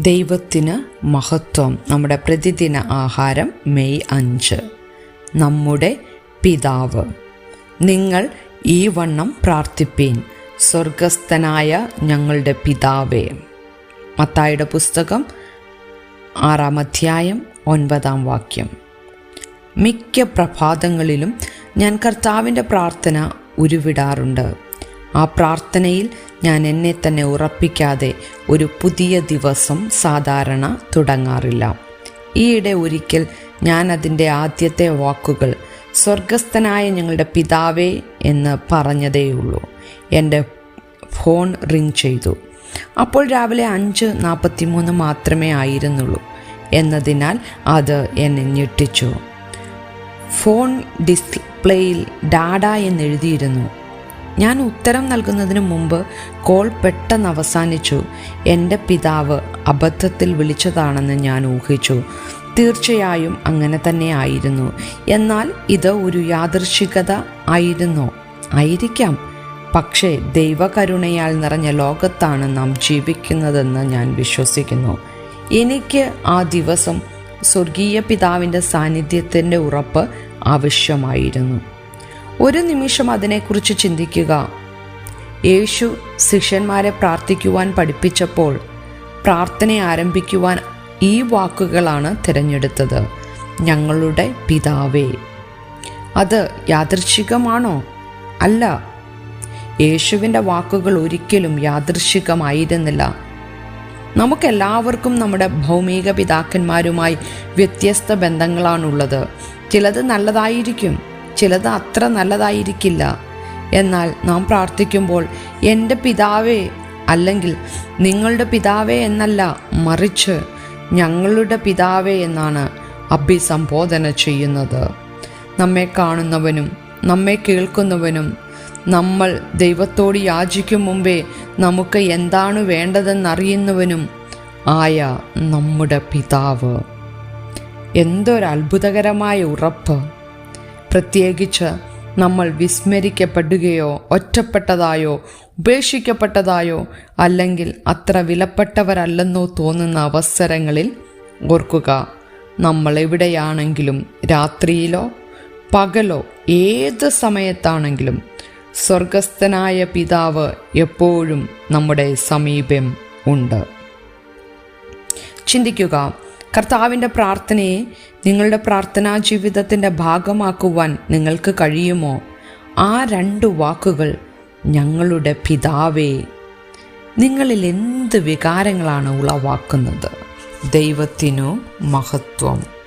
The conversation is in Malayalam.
ദൈവത്തിന് മഹത്വം. നമ്മുടെ പ്രതിദിന ആഹാരം മെയ് അഞ്ച്. നമ്മുടെ പിതാവ്. നിങ്ങൾ ഈ വണ്ണം പ്രാർത്ഥിപ്പീൻ. സ്വർഗസ്ഥനായ ഞങ്ങളുടെ പിതാവേ. മത്തായുടെ പുസ്തകം ആറാം അധ്യായം ഒൻപതാം വാക്യം. മിക്ക പ്രഭാതങ്ങളിലും ഞാൻ കർത്താവിന്റെ പ്രാർത്ഥന ഉരുവിടാറുണ്ട്. ആ പ്രാർത്ഥനയിൽ ഞാൻ എന്നെ തന്നെ ഉറപ്പിക്കാതെ ഒരു പുതിയ ദിവസം സാധാരണ തുടങ്ങാറില്ല. ഈയിടെ ഒരിക്കൽ ഞാൻ അതിന്റെ ആദ്യത്തെ വാക്കുകൾ സ്വർഗസ്ഥനായ ഞങ്ങളുടെ പിതാവേ എന്ന് പറഞ്ഞതേയുള്ളൂ. എന്റെ ഫോൺ റിങ് ചെയ്തു. അപ്പോൾ രാവിലെ അഞ്ച് നാൽപ്പത്തി മൂന്ന് മാത്രമേ ആയിരുന്നുള്ളൂ എന്നതിനാൽ അത് എന്നെ ഞെട്ടിച്ചു. ഫോൺ ഡിസ്പ്ലേയിൽ ഡാഡ എന്നെഴുതിയിരുന്നു. ഞാൻ ഉത്തരം നൽകുന്നതിന് മുമ്പ് കോൾ പെട്ടെന്ന് അവസാനിച്ചു. എന്റെ പിതാവ് അബദ്ധത്തിൽ വിളിച്ചതാണെന്ന് ഞാൻ ഊഹിച്ചു. തീർച്ചയായും അങ്ങനെ തന്നെ ആയിരുന്നു. എന്നാൽ ഇത് ഒരു യാദൃശികത ആയിരുന്നോ? ആയിരിക്കാം. പക്ഷേ ദൈവകരുണയാൽ നിറഞ്ഞ ലോകത്താണ് നാം ജീവിക്കുന്നതെന്ന് ഞാൻ വിശ്വസിക്കുന്നു. എനിക്ക് ആ ദിവസം സ്വർഗീയ പിതാവിന്റെ സാന്നിധ്യത്തിന്റെ ഉറപ്പ് ആവശ്യമായിരുന്നു. ഒരു നിമിഷം അതിനെക്കുറിച്ച് ചിന്തിക്കുക. യേശു ശിഷ്യന്മാരെ പ്രാർത്ഥിക്കുവാൻ പഠിപ്പിച്ചപ്പോൾ പ്രാർത്ഥന ആരംഭിക്കുവാൻ ഈ വാക്കുകളാണ് തിരഞ്ഞെടുത്തത്. ഞങ്ങളുടെ പിതാവേ അത് യാദൃശികമാണോ അല്ല. യേശുവിന്റെ വാക്കുകൾ ഒരിക്കലും യാദൃശികമായിരുന്നില്ല നമുക്കെല്ലാവർക്കും നമ്മുടെ ഭൗമിക പിതാക്കന്മാരുമായി വ്യത്യസ്ത ബന്ധങ്ങളാണുള്ളത്. ചിലത് നല്ലതായിരിക്കും ചിലത് അത്ര നല്ലതായിരിക്കില്ല. എന്നാൽ നാം പ്രാർത്ഥിക്കുമ്പോൾ എന്റെ പിതാവേ അല്ലെങ്കിൽ നിങ്ങളുടെ പിതാവേ എന്നല്ല മറിച്ച് ഞങ്ങളുടെ പിതാവേ എന്നാണ് അഭിസംബോധന ചെയ്യുന്നത്. നമ്മെ കാണുന്നവനും നമ്മെ കേൾക്കുന്നവനും നമ്മൾ ദൈവത്തോട് യാചിക്കും മുമ്പേ നമുക്ക് എന്താണ് വേണ്ടതെന്നറിയുന്നവനും ആയ നമ്മുടെ പിതാവ്. എന്തൊരത്ഭുതകരമായ ഉറപ്പ്. പ്രത്യേകിച്ച് നമ്മൾ വിസ്മരിക്കപ്പെടുകയോ ഒറ്റപ്പെട്ടതായോ ഉപേക്ഷിക്കപ്പെട്ടതായോ അല്ലെങ്കിൽ അത്ര വിലപ്പെട്ടവരല്ലെന്നോ തോന്നുന്ന അവസരങ്ങളിൽ ഓർക്കുക നമ്മൾ എവിടെയാണെങ്കിലും രാത്രിയിലോ പകലോ ഏത് സമയത്താണെങ്കിലും സ്വർഗസ്ഥനായ പിതാവ് എപ്പോഴും നമ്മുടെ സമീപം ഉണ്ട്. ചിന്തിക്കുക കർത്താവിന്റെ പ്രാർത്ഥനയെ നിങ്ങളുടെ പ്രാർത്ഥനാ ജീവിതത്തിന്റെ ഭാഗമാക്കുവാൻ നിങ്ങൾക്ക് കഴിയുമോ? ആ രണ്ട് വാക്കുകൾ ഞങ്ങളുടെ പിതാവേ നിങ്ങളിൽ എന്ത് വികാരങ്ങളാണ് ഉളവാക്കുന്നത്? ദൈവത്തിനു മഹത്വം.